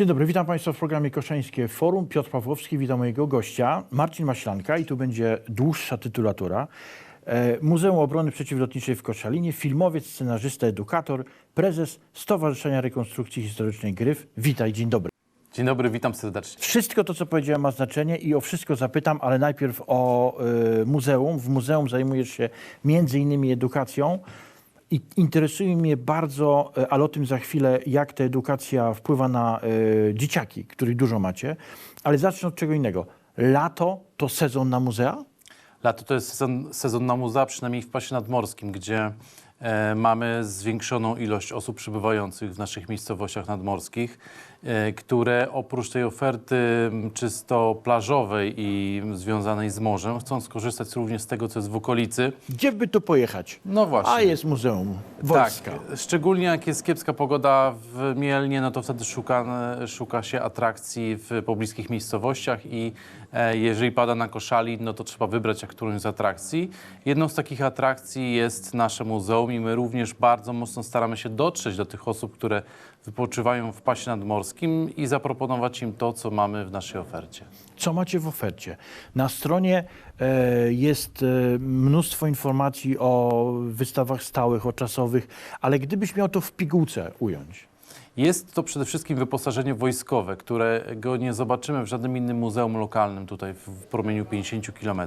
Dzień dobry, witam Państwa w programie Koszeńskie Forum. Piotr Pawłowski, witam mojego gościa, Marcin Maślanka i tu będzie dłuższa tytulatura. E, Muzeum Obrony Przeciwlotniczej w Koszalinie, filmowiec, scenarzysta, edukator, prezes Stowarzyszenia Rekonstrukcji Historycznej Gryf. Witaj, dzień dobry. Dzień dobry, witam serdecznie. Wszystko to, co powiedziałem, ma znaczenie i o wszystko zapytam, ale najpierw o y, muzeum. W muzeum zajmujesz się między innymi edukacją i interesuje mnie bardzo, y, ale o tym za chwilę, jak ta edukacja wpływa na y, dzieciaki, których dużo macie. Ale zacznę od czego innego. Lato to sezon na muzea? Lato to jest sezon, sezon na muzea, przynajmniej w pasie nadmorskim, gdzie e, mamy zwiększoną ilość osób przybywających w naszych miejscowościach nadmorskich, e, które oprócz tej oferty czysto plażowej i związanej z morzem, chcą skorzystać również z tego, co jest w okolicy. Gdzie by tu pojechać? No właśnie. A jest muzeum wojska. Tak, szczególnie jak jest kiepska pogoda w Mielnie, no to wtedy szuka, szuka się atrakcji w pobliskich miejscowościach i e, jeżeli pada na koszali, no to trzeba wybrać którąś z atrakcji. Jedną z takich atrakcji jest nasze muzeum i my również bardzo mocno staramy się dotrzeć do tych osób, które wypoczywają w pasie nadmorskim i zaproponować im to, co mamy w naszej ofercie. Co macie w ofercie? Na stronie e, jest e, mnóstwo informacji o wystawach stałych, o czasowych, ale gdybyś miał to w pigułce ująć. Jest to przede wszystkim wyposażenie wojskowe, którego nie zobaczymy w żadnym innym muzeum lokalnym tutaj w, promieniu 50 km.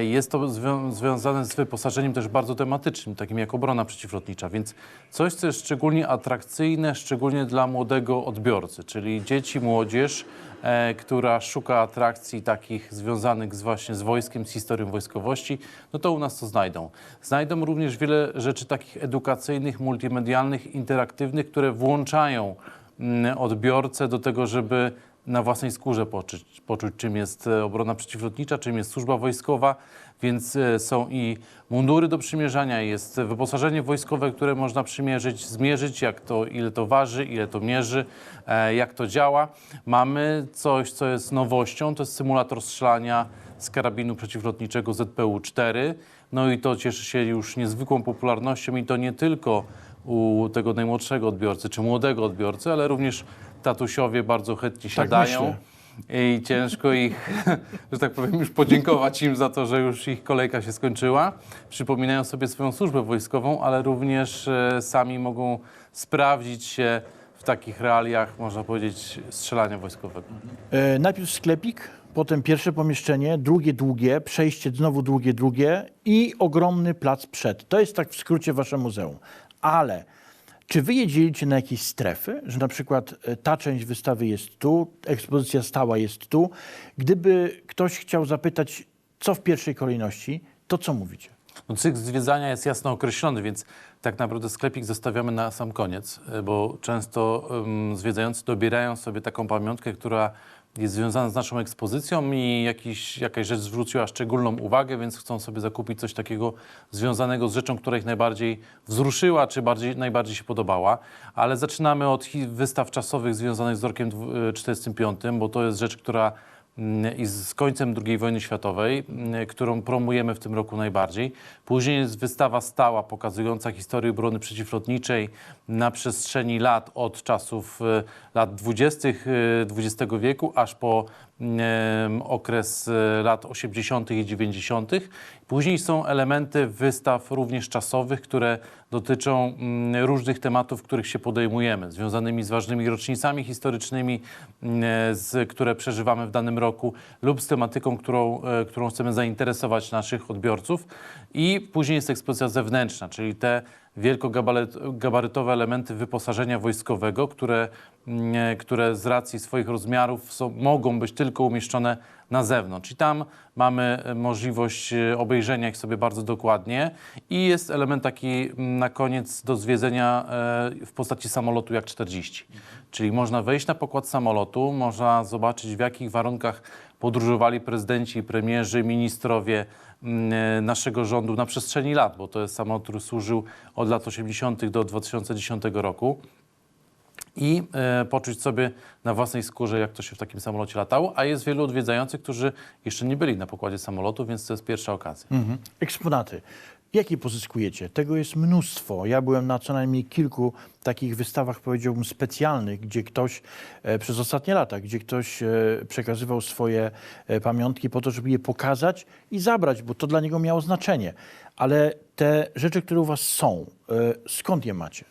Jest to zwią związane z wyposażeniem też bardzo tematycznym, takim jak obrona przeciwlotnicza, więc coś, co jest szczególnie atrakcyjne, szczególnie dla młodego odbiorcy, czyli dzieci, młodzież, e, która szuka atrakcji takich związanych z właśnie z wojskiem, z historią wojskowości, no to u nas to znajdą. Znajdą również wiele rzeczy takich edukacyjnych, multimedialnych, interaktywnych, które włączają mm, odbiorcę do tego, żeby na własnej skórze poczuć, poczuć, czym jest e, obrona przeciwlotnicza, czym jest służba wojskowa, więc e, są i mundury do przymierzania, jest wyposażenie wojskowe, które można przymierzyć, zmierzyć, jak to, ile to waży, ile to mierzy, e, jak to działa. Mamy coś, co jest nowością, to jest symulator strzelania z karabinu przeciwlotniczego ZPU-4. No i to cieszy się już niezwykłą popularnością i to nie tylko u tego najmłodszego odbiorcy czy młodego odbiorcy, ale również tatusiowie bardzo chętnie siadają. myślę. I ciężko ich, że tak powiem, już podziękować im za to, że już ich kolejka się skończyła. Przypominają sobie swoją służbę wojskową, ale również e, sami mogą sprawdzić się w takich realiach, można powiedzieć, strzelania wojskowego. E, najpierw sklepik, potem pierwsze pomieszczenie, drugie długie, przejście znowu długie, drugie i ogromny plac przed. To jest tak w skrócie wasze muzeum. Ale czy wy je dzielicie na jakieś strefy, że na przykład e, ta część wystawy jest tu, ekspozycja stała jest tu? Gdyby ktoś chciał zapytać, co w pierwszej kolejności, to co mówicie? No, cykl zwiedzania jest jasno określony, więc tak naprawdę sklepik zostawiamy na sam koniec, e, bo często um, zwiedzający dobierają sobie taką pamiątkę, która jest związana z naszą ekspozycją i jakiś, jakaś rzecz zwróciła szczególną uwagę, więc chcą sobie zakupić coś takiego związanego z rzeczą, która ich najbardziej wzruszyła, czy bardziej, najbardziej się podobała. Ale zaczynamy od wystaw czasowych związanych z rokiem dwu- e, 45, bo to jest rzecz, która i z końcem II wojny światowej, mm, którą promujemy w tym roku najbardziej. Później jest wystawa stała pokazująca historię obrony przeciwlotniczej na przestrzeni lat od czasów e, lat 20. e, XX wieku aż po mm, okres e, lat 80. i 90. Później są elementy wystaw również czasowych, które dotyczą mm, różnych tematów, których się podejmujemy, związanymi z ważnymi rocznicami historycznymi, mm, z, które przeżywamy w danym roku lub z tematyką, którą, e, którą chcemy zainteresować naszych odbiorców. I później jest ekspozycja zewnętrzna, czyli te wielkogabarytowe elementy wyposażenia wojskowego, które, mm, które z racji swoich rozmiarów są, mogą być tylko umieszczone na zewnątrz. I tam mamy e, możliwość e, obejrzenia ich sobie bardzo dokładnie i jest element taki mm, na koniec do zwiedzenia e, w postaci samolotu jak 40. Czyli można wejść na pokład samolotu, można zobaczyć w jakich warunkach podróżowali prezydenci, premierzy, ministrowie mm, e, naszego rządu na przestrzeni lat, bo to jest samolot, który służył od lat 80. do 2010 roku i e, poczuć sobie na własnej skórze, jak to się w takim samolocie latało, a jest wielu odwiedzających, którzy jeszcze nie byli na pokładzie samolotu, więc to jest pierwsza okazja. Mhm. Eksponaty. Jakie pozyskujecie? Tego jest mnóstwo. Ja byłem na co najmniej kilku takich wystawach, powiedziałbym, specjalnych, gdzie ktoś e, przez ostatnie lata, gdzie ktoś e, przekazywał swoje e, pamiątki po to, żeby je pokazać i zabrać, bo to dla niego miało znaczenie. Ale te rzeczy, które u Was są, skąd je macie?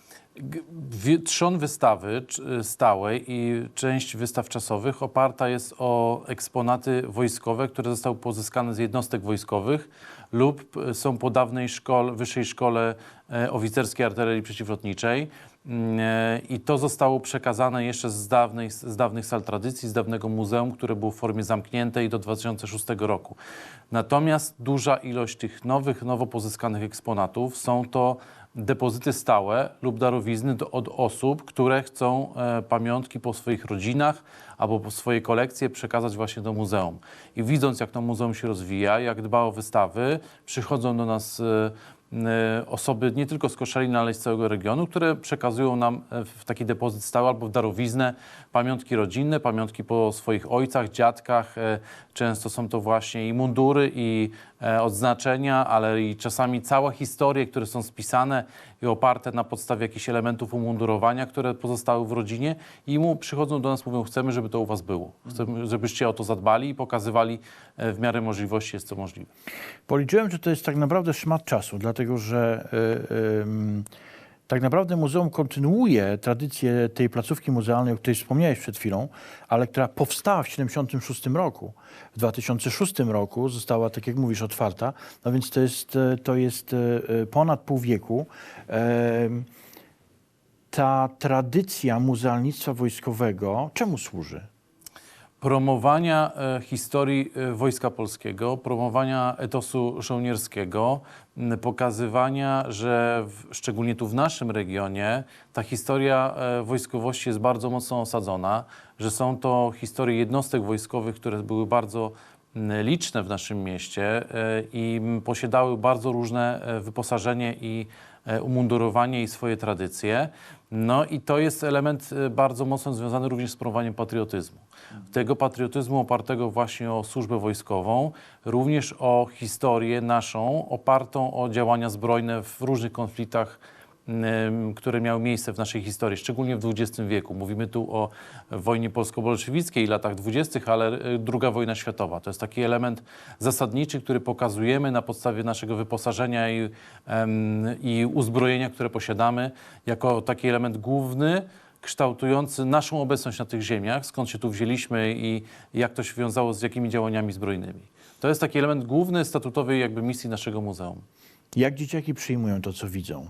Trzon wystawy c- stałej i część wystaw czasowych oparta jest o eksponaty wojskowe, które zostały pozyskane z jednostek wojskowych lub są po dawnej szkole, wyższej szkole e, oficerskiej artylerii przeciwlotniczej. Mm, e, I to zostało przekazane jeszcze z, dawnej, z dawnych sal tradycji, z dawnego muzeum, które było w formie zamkniętej do 2006 roku. Natomiast duża ilość tych nowych, nowo pozyskanych eksponatów są to depozyty stałe lub darowizny do, od osób, które chcą e, pamiątki po swoich rodzinach albo po swoje kolekcje przekazać właśnie do muzeum. I widząc, jak to muzeum się rozwija, jak dba o wystawy, przychodzą do nas e, osoby nie tylko z Koszalina, ale z całego regionu, które przekazują nam e, w taki depozyt stały albo w darowiznę pamiątki rodzinne, pamiątki po swoich ojcach, dziadkach. e, Często są to właśnie i mundury, i e, odznaczenia, ale i czasami całe historie, które są spisane i oparte na podstawie jakichś elementów umundurowania, które pozostały w rodzinie i mu przychodzą do nas, mówią, chcemy, żeby to u was było. Chcemy, żebyście o to zadbali i pokazywali e, w miarę możliwości, jest to możliwe. Policzyłem, że to jest tak naprawdę szmat czasu, dlatego że y, ym, tak naprawdę muzeum kontynuuje tradycję tej placówki muzealnej, o której wspomniałeś przed chwilą, ale która powstała w 1976 roku. W 2006 roku została, tak jak mówisz, otwarta, no więc to jest, e, to jest e, e, ponad pół wieku. Ta tradycja muzealnictwa wojskowego czemu służy? Promowania e, historii e, Wojska Polskiego, promowania etosu żołnierskiego, pokazywania, że w, szczególnie tu w naszym regionie ta historia e, wojskowości jest bardzo mocno osadzona, że są to historie jednostek wojskowych, które były bardzo liczne w naszym mieście i posiadały bardzo różne wyposażenie i umundurowanie i swoje tradycje. No i to jest element e, bardzo mocno związany również z promowaniem patriotyzmu. Tego patriotyzmu opartego właśnie o służbę wojskową, również o historię naszą opartą o działania zbrojne w różnych konfliktach, em, które miały miejsce w naszej historii, szczególnie w XX wieku. Mówimy tu o wojnie polsko-bolszewickiej, latach dwudziestych, ale e, II wojna światowa. To jest taki element zasadniczy, który pokazujemy na podstawie naszego wyposażenia i, i uzbrojenia, które posiadamy, jako taki element główny, kształtujący naszą obecność na tych ziemiach, skąd się tu wzięliśmy i jak to się wiązało z jakimi działaniami zbrojnymi. To jest taki element główny statutowej jakby misji naszego muzeum. Jak dzieciaki przyjmują to, co widzą?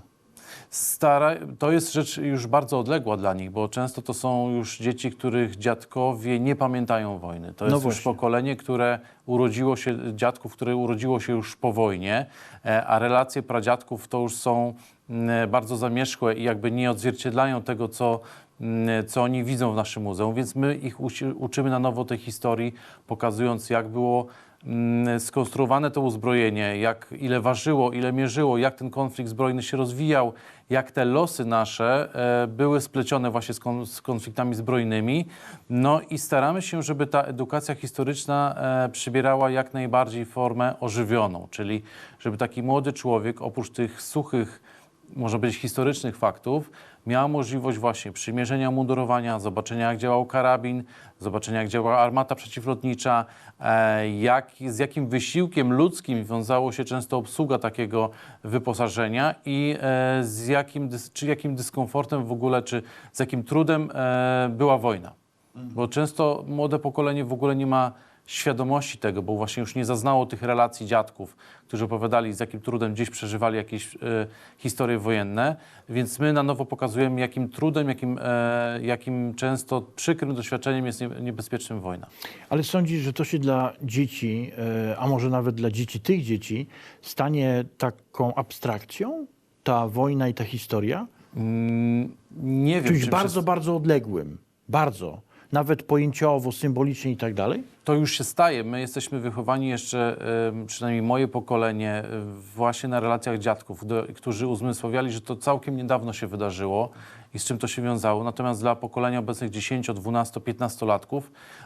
Stara, to jest rzecz już bardzo odległa dla nich, bo często to są już dzieci, których dziadkowie nie pamiętają wojny. To No jest już pokolenie, które urodziło się, dziadków, które urodziło się już po wojnie, e, a relacje pradziadków to już są mm, bardzo zamierzchłe i jakby nie odzwierciedlają tego, co, mm, co oni widzą w naszym muzeum, więc my ich uczymy na nowo tej historii, pokazując jak było skonstruowane to uzbrojenie, jak, ile ważyło, ile mierzyło, jak ten konflikt zbrojny się rozwijał, jak te losy nasze e, były splecione właśnie z konfliktami zbrojnymi. No i staramy się, żeby ta edukacja historyczna e, przybierała jak najbardziej formę ożywioną, czyli żeby taki młody człowiek oprócz tych suchych może być historycznych faktów, miała możliwość właśnie przymierzenia mundurowania, zobaczenia jak działał karabin, zobaczenia jak działała armata przeciwlotnicza, e, jak, z jakim wysiłkiem ludzkim wiązało się często obsługa takiego wyposażenia i e, z jakim, czy jakim dyskomfortem w ogóle, czy z jakim trudem e, była wojna. Bo często młode pokolenie w ogóle nie ma świadomości tego, bo właśnie już nie zaznało tych relacji dziadków, którzy opowiadali, z jakim trudem gdzieś przeżywali jakieś e, historie wojenne, więc my na nowo pokazujemy, jakim trudem, jakim, e, jakim często przykrym doświadczeniem jest nie, niebezpiecznym wojna. Ale sądzisz, że to się dla dzieci, e, a może nawet dla dzieci tych dzieci, stanie taką abstrakcją? Ta wojna i ta historia? Mm, nie wiem, Czymś czym bardzo, bardzo odległym. Bardzo. Nawet pojęciowo, symbolicznie i tak dalej? to już się staje. My jesteśmy wychowani jeszcze, przynajmniej moje pokolenie, właśnie na relacjach dziadków, którzy uzmysławiali, że to całkiem niedawno się wydarzyło i z czym to się wiązało. Natomiast dla pokolenia obecnych 10, 12, 15-latków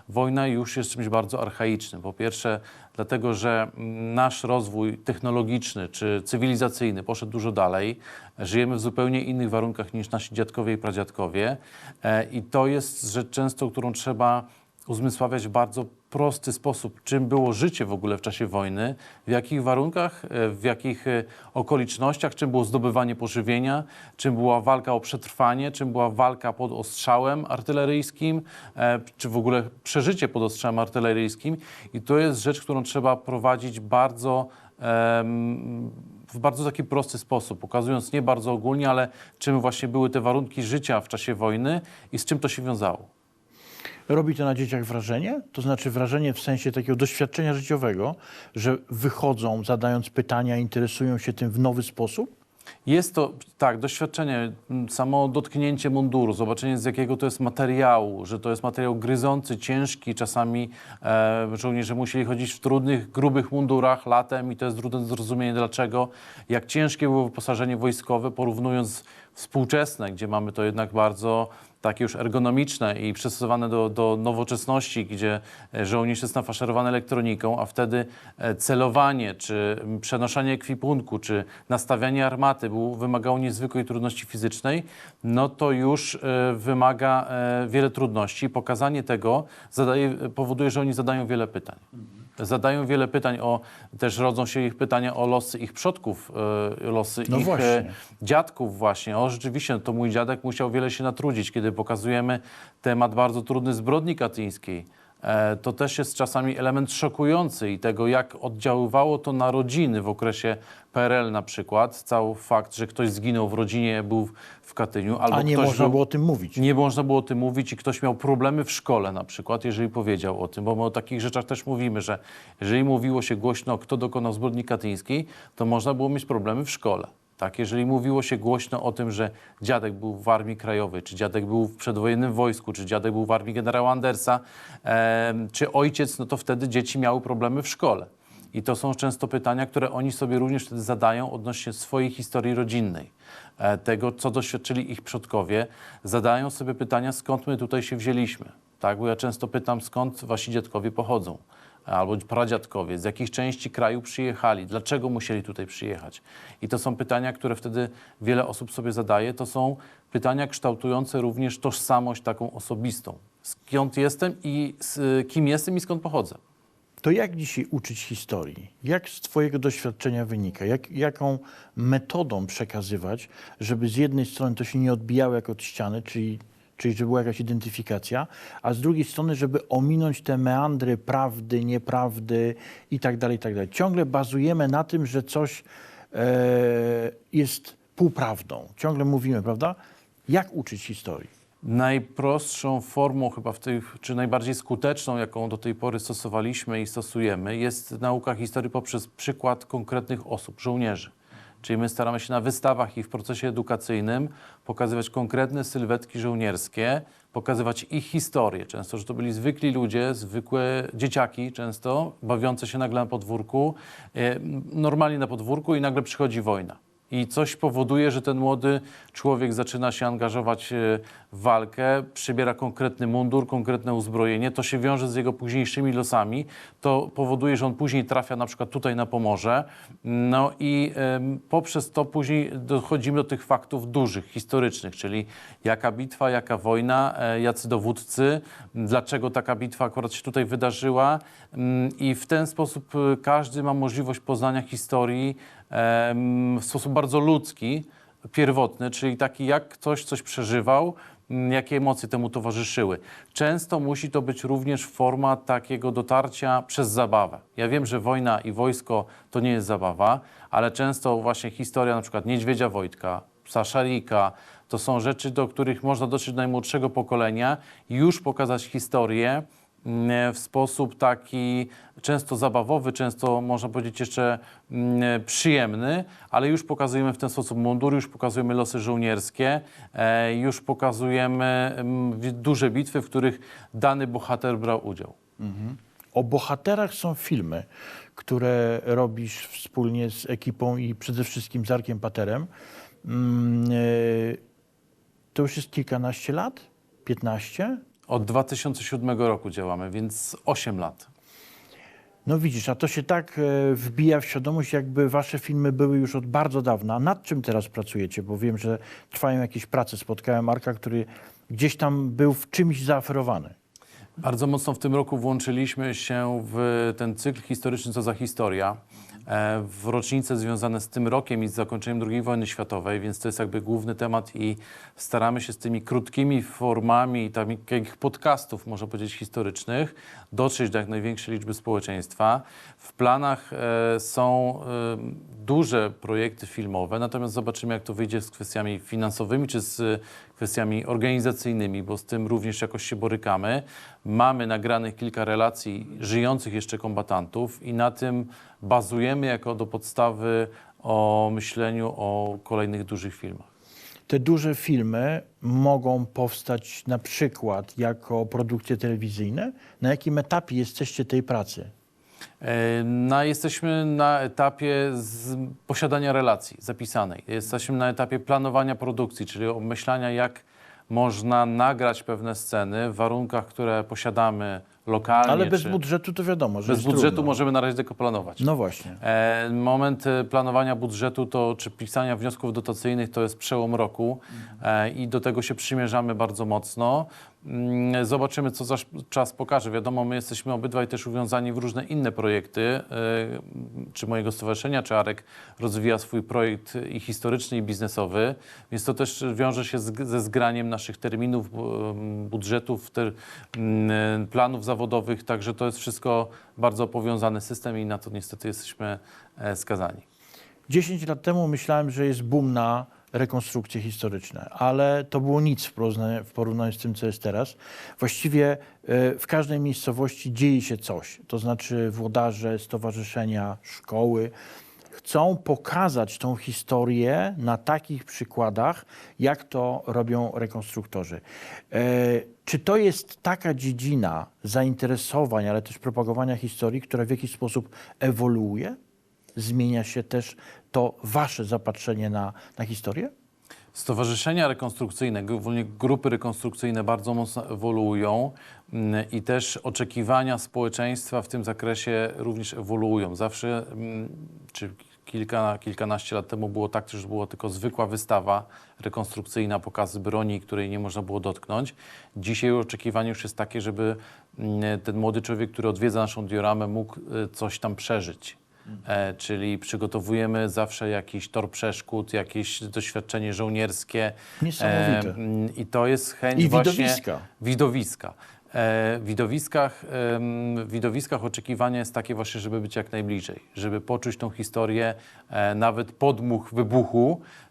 wojna już jest czymś bardzo archaicznym. Po pierwsze, dlatego, że mm, nasz rozwój technologiczny czy cywilizacyjny poszedł dużo dalej. Żyjemy w zupełnie innych warunkach niż nasi dziadkowie i pradziadkowie. E, I to jest rzecz często, którą trzeba uzmysławiać w bardzo prosty sposób, czym było życie w ogóle w czasie wojny, w jakich warunkach, e, w jakich e, okolicznościach, czym było zdobywanie pożywienia, czym była walka o przetrwanie, czym była walka pod ostrzałem artyleryjskim, e, czy w ogóle przeżycie pod ostrzałem artyleryjskim. I to jest rzecz, którą trzeba prowadzić bardzo em, w bardzo taki prosty sposób, pokazując nie bardzo ogólnie, ale czym właśnie były te warunki życia w czasie wojny i z czym to się wiązało. Robi to na dzieciach wrażenie? To znaczy wrażenie w sensie takiego doświadczenia życiowego, że wychodzą zadając pytania, interesują się tym w nowy sposób? Jest to, tak, doświadczenie, m, samo dotknięcie munduru, zobaczenie z jakiego to jest materiału, że to jest materiał gryzący, ciężki, czasami e, żołnierze musieli chodzić w trudnych, grubych mundurach latem i to jest trudne zrozumienie dlaczego. Jak ciężkie było wyposażenie wojskowe, porównując współczesne, gdzie mamy to jednak bardzo takie już ergonomiczne i przystosowane do, do nowoczesności, gdzie e, żołnierz jest nafaszerowany elektroniką, a wtedy e, celowanie, czy przenoszenie ekwipunku, czy nastawianie armaty był, wymagało niezwykłej trudności fizycznej, no to już e, wymaga wiele trudności. Pokazanie tego zadaje, powoduje, że oni zadają wiele pytań. Zadają wiele pytań o, też rodzą się ich pytania o losy ich przodków, e, losy No ich właśnie. e, dziadków właśnie. O, rzeczywiście, to mój dziadek musiał wiele się natrudzić, kiedy pokazujemy temat bardzo trudny zbrodni katyńskiej. E, to też jest czasami element szokujący i tego, jak oddziaływało to na rodziny w okresie PRL na przykład. Cały fakt, że ktoś zginął w rodzinie, był w Katyniu, albo A nie można był... było o tym mówić. Nie można było o tym mówić i ktoś miał problemy w szkole na przykład, jeżeli powiedział o tym, bo my o takich rzeczach też mówimy, że jeżeli mówiło się głośno, kto dokonał zbrodni katyńskiej, to można było mieć problemy w szkole. Tak, jeżeli mówiło się głośno o tym, że dziadek był w Armii Krajowej, czy dziadek był w przedwojennym wojsku, czy dziadek był w armii generała Andersa, em, czy ojciec, no to wtedy dzieci miały problemy w szkole. I to są często pytania, które oni sobie również wtedy zadają odnośnie swojej historii rodzinnej, e, tego, co doświadczyli ich przodkowie. Zadają sobie pytania, skąd my tutaj się wzięliśmy. Tak, bo ja często pytam, skąd wasi dziadkowie pochodzą, albo pradziadkowie, z jakich części kraju przyjechali, dlaczego musieli tutaj przyjechać. I to są pytania, które wtedy wiele osób sobie zadaje. To są pytania kształtujące również tożsamość taką osobistą. Skąd jestem i z kim jestem i skąd pochodzę. To jak dzisiaj uczyć historii? Jak z Twojego doświadczenia wynika? Jak, jaką metodą przekazywać, żeby z jednej strony to się nie odbijało jak od ściany, czyli, czyli żeby była jakaś identyfikacja, a z drugiej strony, żeby ominąć te meandry prawdy, nieprawdy i tak dalej, i tak dalej. Ciągle bazujemy na tym, że coś e, jest półprawdą. Ciągle mówimy, prawda? Jak uczyć historii? Najprostszą formą chyba w tych, czy najbardziej skuteczną, jaką do tej pory stosowaliśmy i stosujemy, jest nauka historii poprzez przykład konkretnych osób, żołnierzy. Czyli my staramy się na wystawach i w procesie edukacyjnym pokazywać konkretne sylwetki żołnierskie, pokazywać ich historię. Często, że to byli zwykli ludzie, zwykłe dzieciaki często, bawiące się nagle na podwórku, e, normalnie na podwórku i nagle przychodzi wojna. I coś powoduje, że ten młody człowiek zaczyna się angażować e, w walkę, przybiera konkretny mundur, konkretne uzbrojenie. To się wiąże z jego późniejszymi losami. To powoduje, że on później trafia na przykład tutaj na Pomorze. No i poprzez to później dochodzimy do tych faktów dużych, historycznych, czyli jaka bitwa, jaka wojna, e, jacy dowódcy, dlaczego taka bitwa akurat się tutaj wydarzyła. Mm, I w ten sposób e, każdy ma możliwość poznania historii w sposób bardzo ludzki, pierwotny, czyli taki jak ktoś coś przeżywał, mm, jakie emocje temu towarzyszyły. Często musi to być również forma takiego dotarcia przez zabawę. Ja wiem, że wojna i wojsko to nie jest zabawa, ale często właśnie historia na przykład Niedźwiedzia Wojtka, Psa Szarika, to są rzeczy, do których można dotrzeć do najmłodszego pokolenia i już pokazać historię, w sposób taki często zabawowy, często można powiedzieć jeszcze mm, przyjemny, ale już pokazujemy w ten sposób mundur, już pokazujemy losy żołnierskie, e, już pokazujemy mm, duże bitwy, w których dany bohater brał udział. O bohaterach są filmy, które robisz wspólnie z ekipą i przede wszystkim z Arkiem Paterem. Mm, e, To już jest kilkanaście lat? 15? Od 2007 roku działamy, więc 8 lat. No widzisz, a to się tak e, wbija w świadomość, jakby wasze filmy były już od bardzo dawna. A nad czym teraz pracujecie? Bo wiem, że trwają jakieś prace. Spotkałem Marka, który gdzieś tam był w czymś zaoferowany. Bardzo mocno w tym roku włączyliśmy się w ten cykl historyczny Co za historia, w rocznice związane z tym rokiem i z zakończeniem II wojny światowej, więc to jest jakby główny temat i staramy się z tymi krótkimi formami takich podcastów, można powiedzieć, historycznych, dotrzeć do jak największej liczby społeczeństwa. W planach e, są e, duże projekty filmowe, natomiast zobaczymy, jak to wyjdzie z kwestiami finansowymi czy z kwestiami organizacyjnymi, bo z tym również jakoś się borykamy. Mamy nagranych kilka relacji żyjących jeszcze kombatantów i na tym bazujemy jako do podstawy o myśleniu o kolejnych dużych filmach. Te duże filmy mogą powstać na przykład jako produkcje telewizyjne. Na jakim etapie jesteście tej pracy? E, Na, jesteśmy na etapie posiadania relacji zapisanej. Jesteśmy na etapie planowania produkcji, czyli obmyślania, jak można nagrać pewne sceny w warunkach, które posiadamy lokalnie. Ale bez budżetu to wiadomo, że bez budżetu trudno. możemy na razie tylko planować. No właśnie. E, moment e, planowania budżetu to, czy pisania wniosków dotacyjnych to jest przełom roku e, i do tego się przymierzamy bardzo mocno. Mm, Zobaczymy, co za czas pokaże. Wiadomo, my jesteśmy obydwaj też uwiązani w różne inne projekty, e, czy mojego stowarzyszenia, czy Arek rozwija swój projekt i historyczny, i biznesowy, więc to też wiąże się z, ze zgraniem naszych terminów, bu- budżetów, ter, mm, planów zawodowych, także to jest wszystko bardzo powiązany system i na to niestety jesteśmy e, skazani. 10 lat temu myślałem, że jest boom na rekonstrukcje historyczne, ale to było nic w porównaniu, w porównaniu z tym, co jest teraz. Właściwie e, w każdej miejscowości dzieje się coś. To znaczy włodarze, stowarzyszenia, szkoły chcą pokazać tą historię na takich przykładach, jak to robią rekonstruktorzy. E, Czy to jest taka dziedzina zainteresowań, ale też propagowania historii, która w jakiś sposób ewoluuje? Zmienia się też to wasze zapatrzenie na, na historię? Stowarzyszenia rekonstrukcyjne, głównie grupy rekonstrukcyjne bardzo mocno ewoluują mm, i też oczekiwania społeczeństwa w tym zakresie również ewoluują. Zawsze, mm, czy kilka, kilkanaście lat temu było tak, że była tylko zwykła wystawa rekonstrukcyjna, pokazy broni, której nie można było dotknąć. Dzisiaj oczekiwanie już jest takie, żeby mm, ten młody człowiek, który odwiedza naszą dioramę, mógł y, coś tam przeżyć. E, czyli przygotowujemy zawsze jakiś tor przeszkód, jakieś doświadczenie żołnierskie. Niesamowite. mm, I to jest chęć I właśnie... widowiska. Widowiska. E, w widowiskach, w widowiskach oczekiwanie jest takie właśnie, żeby być jak najbliżej, żeby poczuć tą historię, e, nawet podmuch wybuchu, e,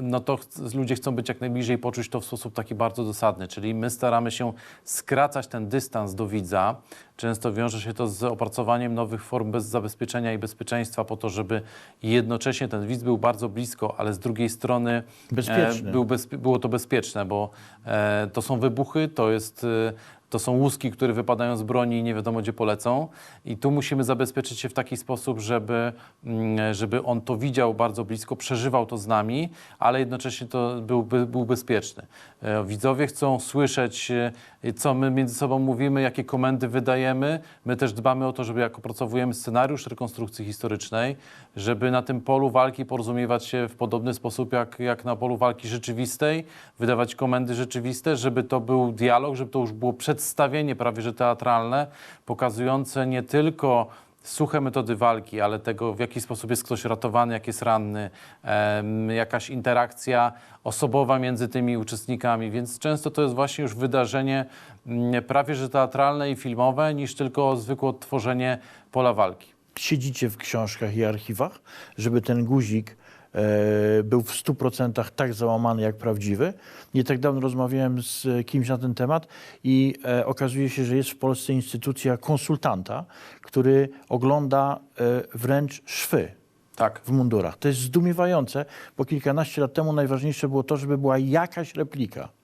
no to ludzie chcą być jak najbliżej, poczuć to w sposób taki bardzo dosadny, czyli my staramy się skracać ten dystans do widza. Często wiąże się to z opracowaniem nowych form bez zabezpieczenia i bezpieczeństwa po to, żeby jednocześnie ten widz był bardzo blisko, ale z drugiej strony e, był bezpie- było to bezpieczne, bo e, to są wybuchy, to, jest, e, to są łuski, które wypadają z broni i nie wiadomo gdzie polecą. I tu musimy zabezpieczyć się w taki sposób, żeby, mm, żeby on to widział bardzo blisko, przeżywał to z nami, ale jednocześnie to był, by, był bezpieczny. E, widzowie chcą słyszeć, e, co my między sobą mówimy, jakie komendy wydajemy. My też dbamy o to, żeby jak opracowujemy scenariusz rekonstrukcji historycznej, żeby na tym polu walki porozumiewać się w podobny sposób jak, jak na polu walki rzeczywistej, wydawać komendy rzeczywiste, żeby to był dialog, żeby to już było przedstawienie prawie że teatralne, pokazujące nie tylko suche metody walki, ale tego, w jaki sposób jest ktoś ratowany, jak jest ranny, jakaś interakcja osobowa między tymi uczestnikami, więc często to jest właśnie już wydarzenie mm, prawie że teatralne i filmowe, niż tylko zwykłe odtworzenie pola walki. Siedzicie w książkach i archiwach, żeby ten guzik był w 100% tak załamany jak prawdziwy. Nie tak dawno rozmawiałem z kimś na ten temat i e, okazuje się, że jest w Polsce instytucja konsultanta, który ogląda e, wręcz szwy Tak. w mundurach. To jest zdumiewające, bo kilkanaście lat temu najważniejsze było to, żeby była jakaś replika.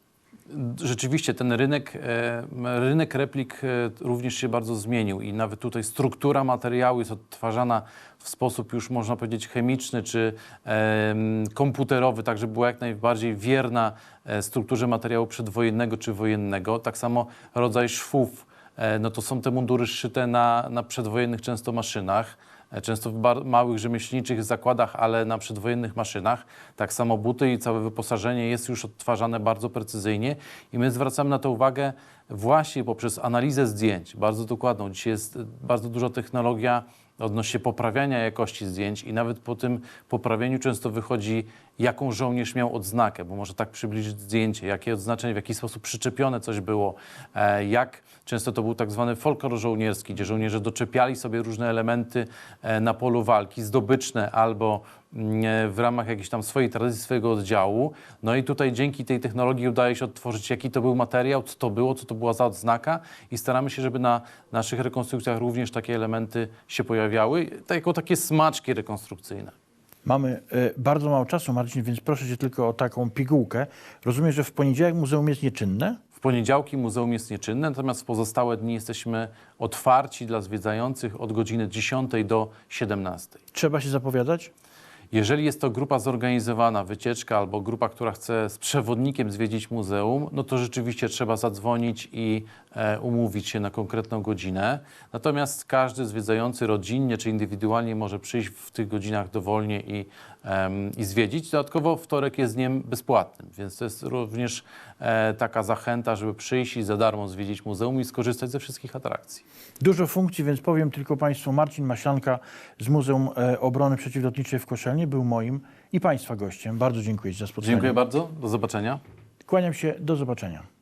Rzeczywiście ten rynek, e, rynek replik e, również się bardzo zmienił i nawet tutaj struktura materiału jest odtwarzana w sposób już można powiedzieć chemiczny czy em, komputerowy, tak żeby była jak najbardziej wierna e, strukturze materiału przedwojennego czy wojennego. Tak samo rodzaj szwów, e, no to są te mundury szyte na, na przedwojennych często maszynach. E, Często w małych rzemieślniczych zakładach, ale na przedwojennych maszynach. Tak samo buty i całe wyposażenie jest już odtwarzane bardzo precyzyjnie i my zwracamy na to uwagę właśnie poprzez analizę zdjęć, bardzo dokładną. Dzisiaj jest e, bardzo duża technologia odnośnie poprawiania jakości zdjęć i nawet po tym poprawieniu często wychodzi, jaką żołnierz miał odznakę, bo może tak przybliżyć zdjęcie, jakie odznaczenie, w jaki sposób przyczepione coś było, e, jak często to był tak zwany folklor żołnierski, gdzie żołnierze doczepiali sobie różne elementy e, na polu walki, zdobyczne albo mm, e, w ramach jakiejś tam swojej tradycji, swojego oddziału. No i tutaj dzięki tej technologii udaje się odtworzyć, jaki to był materiał, co to było, co to była za odznaka i staramy się, żeby na naszych rekonstrukcjach również takie elementy się pojawiały, jako takie smaczki rekonstrukcyjne. Mamy e, bardzo mało czasu, Marcin, więc proszę cię tylko o taką pigułkę. Rozumiem, że w poniedziałek muzeum jest nieczynne? W poniedziałki muzeum jest nieczynne, natomiast w pozostałe dni jesteśmy otwarci dla zwiedzających od godziny 10 do 17. Trzeba się zapowiadać? Jeżeli jest to grupa zorganizowana, wycieczka albo grupa, która chce z przewodnikiem zwiedzić muzeum, no to rzeczywiście trzeba zadzwonić i e, umówić się na konkretną godzinę. Natomiast każdy zwiedzający rodzinnie czy indywidualnie może przyjść w tych godzinach dowolnie i, i zwiedzić. Dodatkowo wtorek jest dniem bezpłatnym, więc to jest również e, taka zachęta, żeby przyjść i za darmo zwiedzić muzeum i skorzystać ze wszystkich atrakcji. Dużo funkcji, więc powiem tylko Państwu, Marcin Maślanka z Muzeum e, Obrony Przeciwlotniczej w Koszalnie był moim i Państwa gościem. Bardzo dziękuję za spotkanie. Dziękuję bardzo, do zobaczenia. Kłaniam się, do zobaczenia.